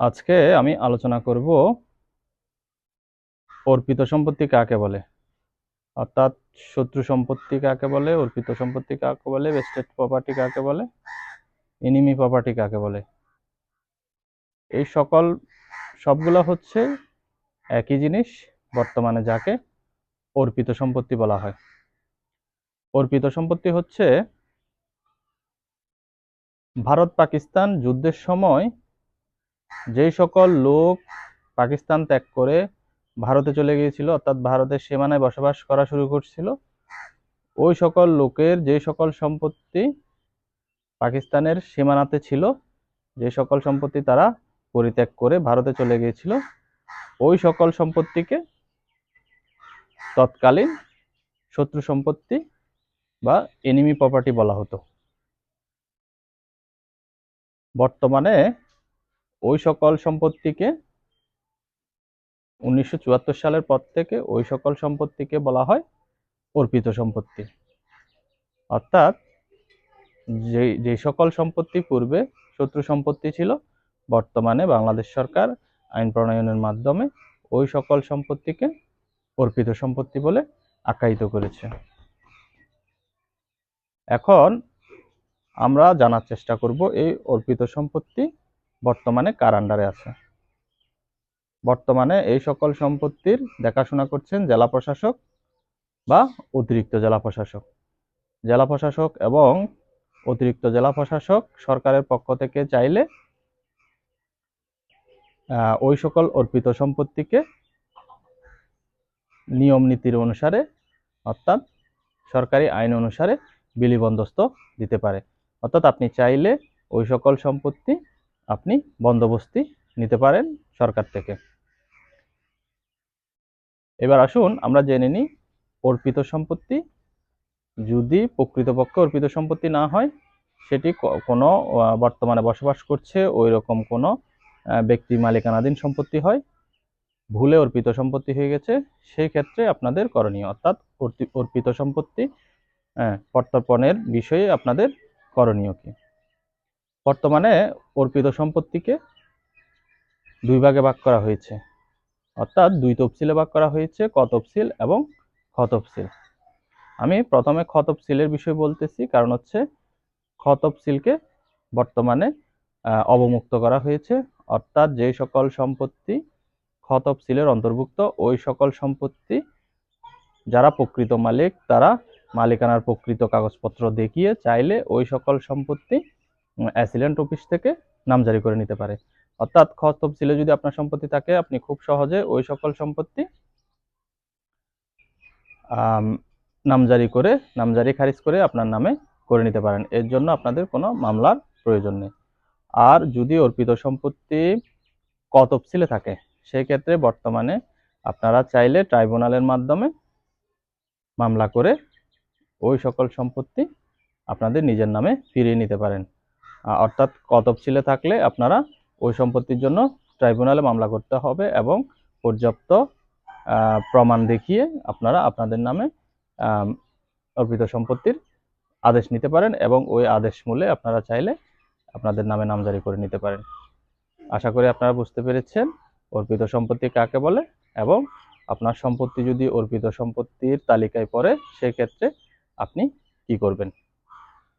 আজকে আমি আলোচনা করব অর্পিত সম্পত্তি কাকে বলে? অর্থাৎ শত্রু সম্পত্তি কাকে বলে, অর্পিত সম্পত্তি কাকে বলে ভেস্টেড প্রপার্টি কাকে বলে এনিমি প্রপার্টি কাকে বলে? এই সকল সবগুলো হচ্ছে একই জিনিস, বর্তমানে যাকে অর্পিত সম্পত্তি বলা হয়। অর্পিত সম্পত্তি হচ্ছে ভারত পাকিস্তান যুদ্ধের সময় যেই সকল লোক পাকিস্তান ত্যাগ করে ভারতে চলে গিয়েছিল, অর্থাৎ ভারতের সীমানায় বসবাস করা শুরু করছিল, ওই সকল লোকের যে সকল সম্পত্তি পাকিস্তানের সীমানাতে ছিল যে সকল সম্পত্তি তারা পরিত্যাগ করে ভারতে চলে গিয়েছিল, ওই সকল সম্পত্তিকে তৎকালীন শত্রু সম্পত্তি বা এনিমি প্রপার্টি বলা হতো। বর্তমানে ওই সকল সম্পত্তিকে উনিশশো চুয়াত্তর সালের পর থেকে ওই সকল সম্পত্তিকে বলা হয় অর্পিত সম্পত্তি। অর্থাৎ যে যে সকল সম্পত্তি পূর্বে শত্রু সম্পত্তি ছিল, বর্তমানে বাংলাদেশ সরকার আইন প্রণয়নের মাধ্যমে ওই সকল সম্পত্তিকে অর্পিত সম্পত্তি বলে আখ্যায়িত করেছে। এখন আমরা জানার চেষ্টা করব এই অর্পিত সম্পত্তি বর্তমানে কার আন্ডারে আছে? বর্তমানে এই সকল সম্পত্তির দেখাশোনা করছেন জেলা প্রশাসক বা অতিরিক্ত জেলা প্রশাসক। জেলা প্রশাসক এবং অতিরিক্ত জেলা প্রশাসক সরকারের পক্ষ থেকে চাইলে ওই সকল অর্পিত সম্পত্তিকে নিয়ম নীতির অনুসারে, অর্থাৎ সরকারি আইন অনুসারে বিলি বন্দোবস্ত দিতে পারে। অর্থাৎ আপনি চাইলে ওই সকল সম্পত্তি আপনি বন্দোবস্তি নিতে পারেন সরকার থেকে। এবার আসুন আমরা জেনে নিই অর্পিত সম্পত্তি। যদি প্রকৃতপক্ষে অর্পিত সম্পত্তি না হয়, সেটি কোনো বর্তমানে বসবাস করছে ওই রকম কোনো ব্যক্তি মালিকানাধীন সম্পত্তি হয়, ভুলে অর্পিত সম্পত্তি হয়ে গেছে, সেই ক্ষেত্রে আপনাদের করণীয়, অর্থাৎ অর্পিত সম্পত্তি প্রত্যর্পণের বিষয়ে আপনাদের করণীয় কি? বর্তমানে অর্পিত সম্পত্তিকে দুই ভাগে ভাগ করা হয়েছে। অর্থাৎ দুই তফসিলে ভাগ করা হয়েছে, ক তফসিল এবং খ তফসিল। আমি প্রথমে খ তফসিলের বিষয় বলতেছি, কারণ হচ্ছে খ তফসিলকে বর্তমানে অবমুক্ত করা হয়েছে। অর্থাৎ যে সকল সম্পত্তি খ তফসিলের অন্তর্ভুক্ত, ওই সকল সম্পত্তি যারা প্রকৃত মালিক, তারা মালিকানার প্রকৃত কাগজপত্র দেখিয়ে চাইলে ওই সকল সম্পত্তি অ্যাসিলেন্ট অফিস থেকে নামজারি করে নিতে পারে। অর্থাৎ খ তফসিলে যদি আপনার সম্পত্তি থাকে, আপনি খুব সহজে ওই সকল সম্পত্তি নামজারি করে নামজারি খারিজ করে আপনার নামে করে নিতে পারেন। এর জন্য আপনাদের কোনো মামলার প্রয়োজন নেই। আর যদি অর্পিত সম্পত্তি ক তফসিলে থাকে সেই ক্ষেত্রে বর্তমানে আপনারা চাইলে ট্রাইব্যুনালের মাধ্যমে মামলা করে ওই সকল সম্পত্তি আপনাদের নিজের নামে ফিরিয়ে নিতে পারেন। অর্থাৎ ক তফসিলে থাকলে আপনারা ওই সম্পত্তির জন্য ট্রাইব্যুনালে মামলা করতে হবে এবং পর্যাপ্ত প্রমাণ দেখিয়ে আপনারা আপনাদের নামে অর্পিত সম্পত্তির আদেশ নিতে পারেন এবং ওই আদেশ মূলে আপনারা চাইলে আপনাদের নামে নামজারি করে নিতে পারেন। আশা করি আপনারা বুঝতে পেরেছেন অর্পিত সম্পত্তি কাকে বলে এবং আপনার সম্পত্তি যদি অর্পিত সম্পত্তির তালিকায় পড়ে, সেক্ষেত্রে আপনি কি করবেন?